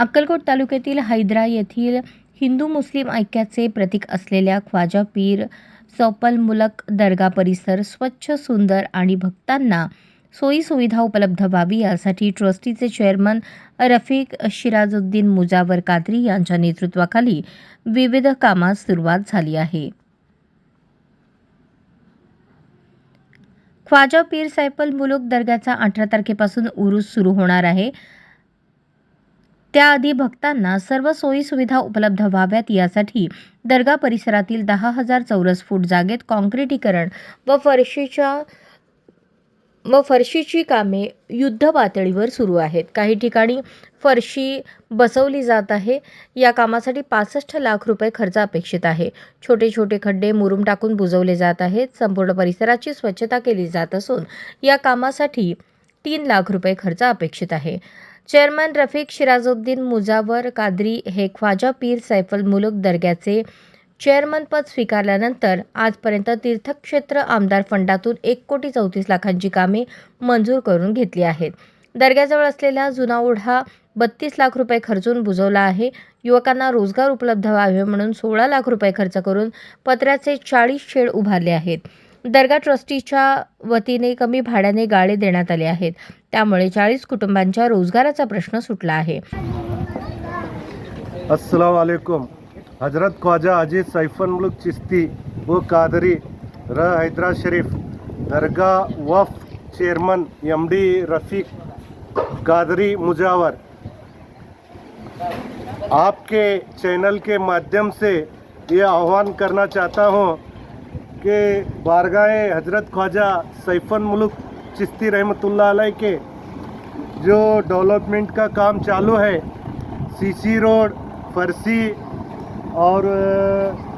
अक्कलकोट तालुक्यातील हैदरा येथील हिंदू मुस्लिम ऐक्याचे प्रतीक असलेल्या ख्वाजा पीर सौपल मुलक दर्गा परिसर स्वच्छ सुंदर आणि भक्तांना सोयीसुविधा उपलब्ध व्हावी यासाठी ट्रस्टीचे चेअरमन रफिक शिराजुद्दीन मुजावर कादरी यांच्या नेतृत्वाखाली विविध कामास सुरुवात झाली आहे. ख्वाजा पीर सायपल मुलुक दर्ग्याचा अठरा तारखेपासून उरूस सुरू होणार आहे. त्याआधी भक्तांना सर्व सोयीसुविधा उपलब्ध व्हाव्यात यासाठी दर्गा परिसरातील दहा हजार चौरस फूट जागेत काँक्रिटीकरण व फरशीच्या व फरशीची कामे युद्ध पातळीवर सुरू आहेत. काही ठिकाणी फरशी बसवली जात आहे. या कामासाठी पासष्ट लाख रुपये खर्च अपेक्षित आहे. छोटे छोटे खड्डे मुरुम टाकून बुजवले जात आहेत. संपूर्ण परिसराची स्वच्छता केली जात असून या कामासाठी तीन लाख रुपये खर्च अपेक्षित आहे. चेअरमन रफिक शिराजुद्दीन मुजावर कादरी हे ख्वाजा पीर सैफल मुलुक दर्ग्याचे चेअरमनपद स्वीकारल्यानंतर आजपर्यंत तीर्थक्षेत्र आमदार फंडातून एक कोटी चौतीस लाखांची कामे मंजूर करून घेतली आहेत. दर्ग्याजवळ असलेला जुना ओढा बत्तीस लाख रुपये खर्चून बुजवला आहे. युवकांना रोजगार उपलब्ध व्हावे म्हणून सोळा लाख रुपये खर्च करून पत्र्याचे चाळीस शेड उभारले आहेत. दर्गा ट्रस्टीच्या वतीने कमी भाड्याने गाळे देण्यात आले आहेत. त्यामुळे चाळीस कुटुंबांच्या रोजगाराचा प्रश्न सुटला आहे. अस्सलाम वालेकुम. हजरत ख्वाजा अजीज सैफन मुल्क चिश्ती व कादरी र हैदरा शरीफ दर्गा Waqf chairman M D Rafiq Qadri Mujawar. आपके चैनल के माध्यम से ये आह्वान करना चाहता हूँ कि बारगाह हज़रत ख्वाजा सैफन मुल्क चिश्ती अलैह के, जो डेवलपमेंट का काम चालू है सीसी रोड, फरसी और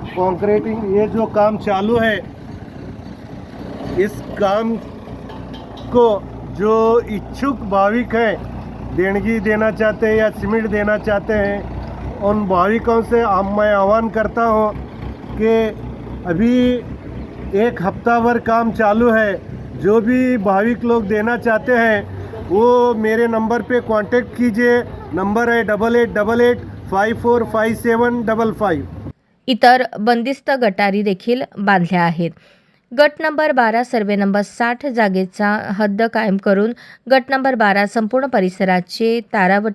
कंक्रीटिंग ये जो काम चालू है, इस काम को जो इच्छुक भाविक हैं, देणगी देना चाहते हैं या सीमेंट देना चाहते हैं, उन भाविकों से मैं आह्वान करता हूँ कि अभी एक हफ़्ता भर काम चालू है। जो भी भाविक लोग देना चाहते हैं, वो मेरे नंबर पे कांटेक्ट कीजिए। नंबर है double eight double eight five four five seven double five इतर बंदिस्त गटारी देखील बांधल्या आहेत. गट नंबर बारा, सर्वे नंबर साठ जागेचा हद्द कायम करून गट नंबर बारा संपूर्ण परिसराचे तारावट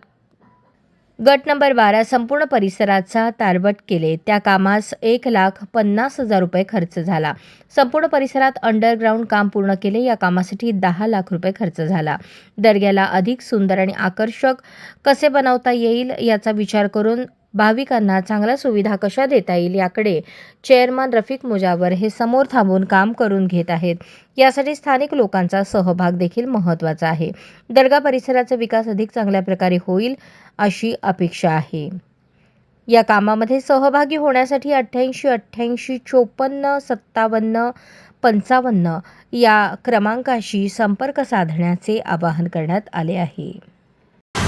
गट नंबर बारा संपूर्ण परिसराचा तारवट केले. त्या कामास एक लाख पन्नास हजार रुपये खर्च झाला. संपूर्ण परिसरात अंडरग्राऊंड काम पूर्ण केले. या कामासाठी दहा लाख रुपये खर्च झाला. दर्ग्याला अधिक सुंदर आणि आकर्षक कसे बनवता येईल याचा विचार करून भाविकांना चांगल्या सुविधा कशा देता येईल याकडे चेअरमन रफिक मुजावर हे समोर थांबून काम करून घेत आहेत. यासाठी स्थानिक लोकांचा सहभाग देखील महत्त्वाचा आहे. दर्गा परिसराचा विकास अधिक चांगल्या प्रकारे होईल अशी अपेक्षा आहे. या कामामध्ये सहभागी होण्यासाठी अठ्ठ्याऐंशी अठ्ठ्याऐंशी चोपन्न सत्तावन्न पंचावन्न या क्रमांकाशी संपर्क साधण्याचे आवाहन करण्यात आले आहे.